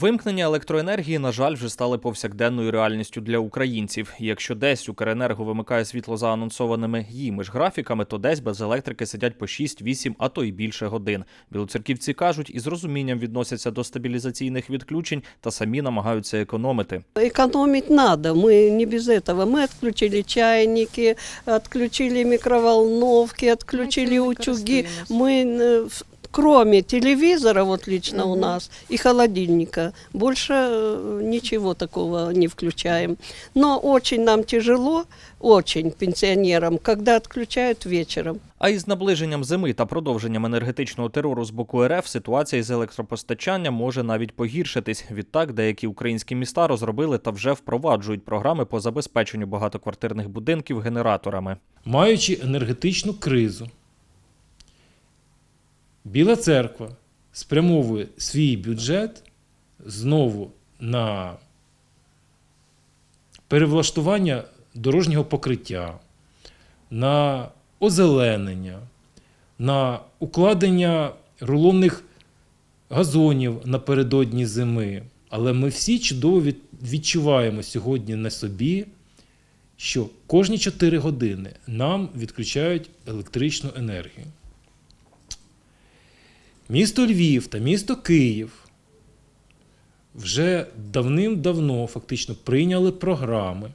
Вимкнення електроенергії, на жаль, вже стали повсякденною реальністю для українців. І якщо десь Укренерго вимикає світло за анонсованими їми ж графіками, то десь без електрики сидять по 6-8, а то й більше годин. Білоцерківці кажуть, із розумінням відносяться до стабілізаційних відключень та самі намагаються економити. Экономить надо, мы не без этого. Мы отключили чайники, отключили микроволновки, отключили цим ми утюги. користуємось. Мы, э, в- кроме телевизора, вот лично у Мгм. нас, и холодильника, больше э, ничего такого не включаем. Но очень нам тяжело, очень пенсионерам, когда отключают вечером. А із наближенням зими та продовженням енергетичного терору з боку РФ ситуація із електропостачанням може навіть погіршитись. Відтак, деякі українські міста розробили та вже впроваджують програми по забезпеченню багатоквартирних будинків генераторами. Маючи енергетичну кризу, Біла церква спрямовує свій бюджет знову на перевлаштування дорожнього покриття, на озеленення, на укладення рулонних газонів напередодні зими. Але ми всі чудово відчуваємо сьогодні на собі, що кожні 4 години нам відключають електричну енергію. Місто Львів та місто Київ вже давним-давно фактично прийняли програми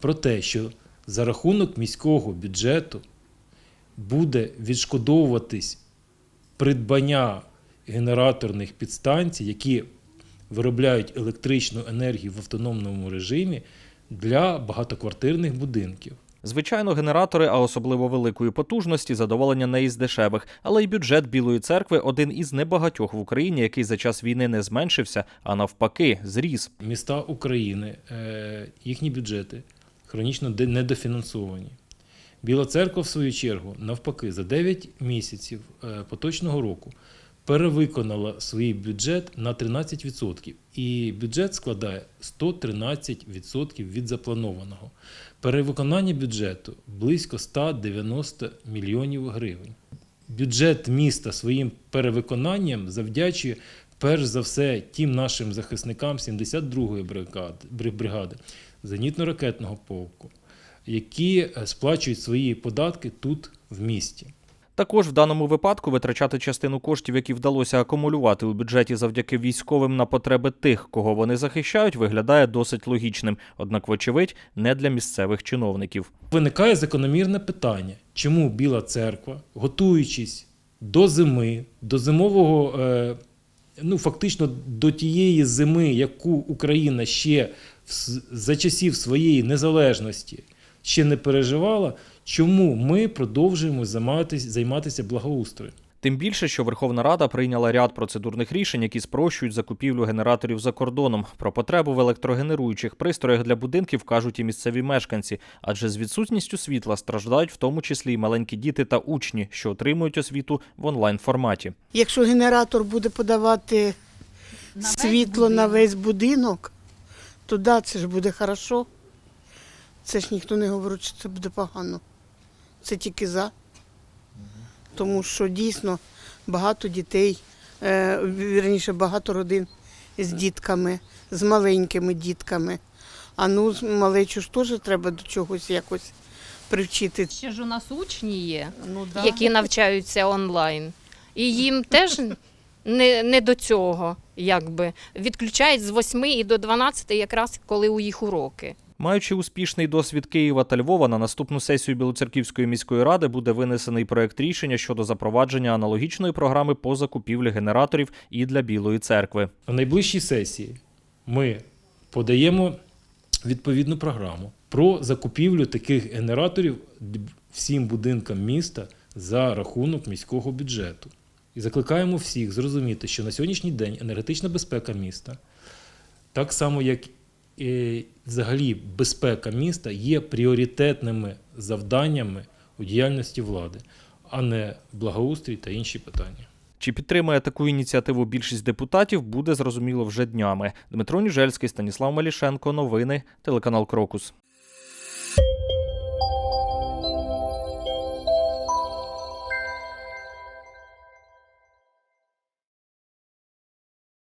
про те, що за рахунок міського бюджету буде відшкодовуватись придбання генераторних підстанцій, які виробляють електричну енергію в автономному режимі для багатоквартирних будинків. Звичайно, генератори, а особливо великої потужності, задоволення не із дешевих, але й бюджет Білої церкви один із небагатьох в Україні, який за час війни не зменшився, а навпаки, зріс. Міста України, е, їхні бюджети хронічно недофінансовані. Біла церква, в свою чергу, навпаки, за 9 місяців е, поточного року перевиконала свій бюджет на 13%. І бюджет складає 113% від запланованого. Перевиконання бюджету близько 190 мільйонів гривень. Бюджет міста своїм перевиконанням завдячує перш за все тим нашим захисникам 72-ї бригади, зенітно-ракетного полку, які е, сплачують свої податки тут в місті. Також в даному випадку витрачати частину коштів, які вдалося акумулювати у бюджеті завдяки військовим на потреби тих, кого вони захищають, виглядає досить логічним. Однак, вочевидь, не для місцевих чиновників. Виникає закономірне питання, чому Біла церква, готуючись до зими, до зимового, е, ну фактично до тієї зими, яку Україна ще за часів своєї незалежності ще не переживала, чому ми продовжуємо займатися, займатися благоустроєм? Тим більше, що Верховна Рада прийняла ряд процедурних рішень, які спрощують закупівлю генераторів за кордоном. Про потребу в електрогенеруючих пристроях для будинків кажуть і місцеві мешканці, адже з відсутністю світла страждають в тому числі й маленькі діти та учні, що отримують освіту в онлайн форматі. Якщо генератор буде подавати світло на весь будинок, то да, це ж буде хорошо. Це ж ніхто не говорить, що це буде погано. Це тільки за. Тому що дійсно багато дітей, е, вірніше, багато родин з дітками, з маленькими дітками. А ну, малечу ж теж треба до чогось якось привчити. Ще ж у нас учні є, Ну, які навчаються онлайн. І їм теж не, не до цього, якби. Відключають з 8 і до 12, якраз коли у їх уроки. Маючи успішний досвід Києва та Львова, на наступну сесію Білоцерківської міської ради буде винесений проект рішення щодо запровадження аналогічної програми по закупівлі генераторів і для Білої церкви. На найближчій сесії ми подаємо відповідну програму про закупівлю таких генераторів всім будинкам міста за рахунок міського бюджету. І закликаємо всіх зрозуміти, що на сьогоднішній день енергетична безпека міста, так само як взагалі безпека міста, є пріоритетними завданнями у діяльності влади, а не благоустрій та інші питання. Чи підтримує таку ініціативу більшість депутатів, буде зрозуміло вже днями. Дмитро Ніжельський, Станіслав Малішенко. Новини, телеканал Крокус.